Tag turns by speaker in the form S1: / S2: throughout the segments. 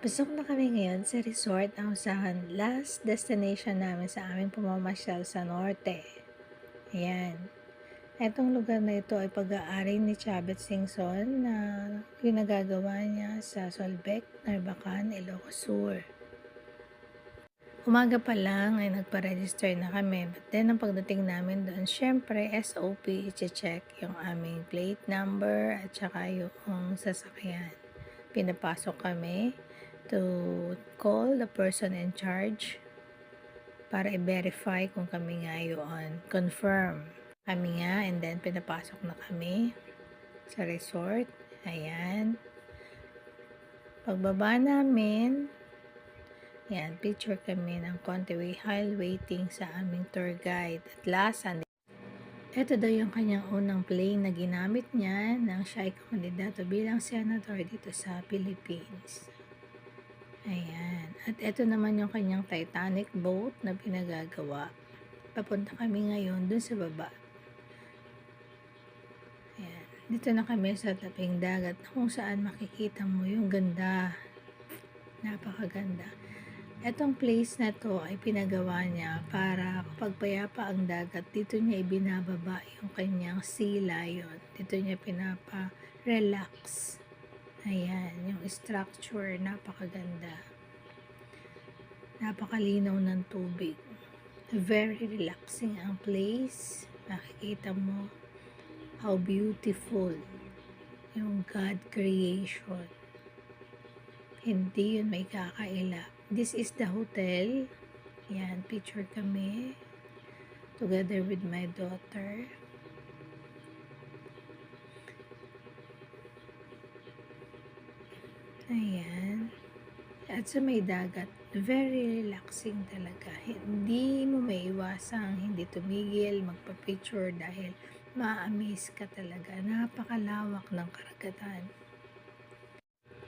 S1: Pasok na kami ngayon sa resort ang usahan last destination namin sa aming pumamasyal sa norte. Ayan. Etong lugar na ito ay pag-aari ni Chabet Singson na pinagagawa niya sa Solbec, Narbacan, Ilocos Sur. Umaga pa lang ay nagpa-register na kami. But then, ang pagdating namin doon, syempre, SOP, i-check yung aming plate number at saka yung sasakyan. Pinapasok kami to call the person in charge para i-verify kung kami nga yun. Confirm. Kami nga, and then pinapasok na kami sa resort. Ayan. Pagbaba namin, yan, picture kami ng konti while waiting sa aming tour guide. At last, and ito daw yung kanyang unang plane na ginamit niya nang siya ay kandidato bilang senator dito sa Philippines. Ayan. At ito naman yung kanyang Titanic boat na pinagagawa. Papunta kami ngayon dun sa baba. Ayan. Dito na kami sa taping dagat kung saan makikita mo yung ganda. Napakaganda. Etong place na to ay pinagawa niya para kapag payapa ang dagat, dito niya ibinababa yung kanyang sea lion. Dito niya pinapa-relax. Ayan, yung structure, napakaganda. Napakalinaw ng tubig. Very relaxing ang place. Makikita mo how beautiful yung God creation. Hindi yun may kakaila. This is the hotel. Yan, picture kami. Together with my daughter. Ayan. At sa may dagat, very relaxing talaga. Hindi mo may iwasang hindi tumigil, magpa-picture dahil ma-amaze ka talaga. Napakalawak ng karagatan.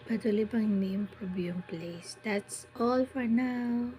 S1: Patuloy pang ni-improve yung place. That's all for now.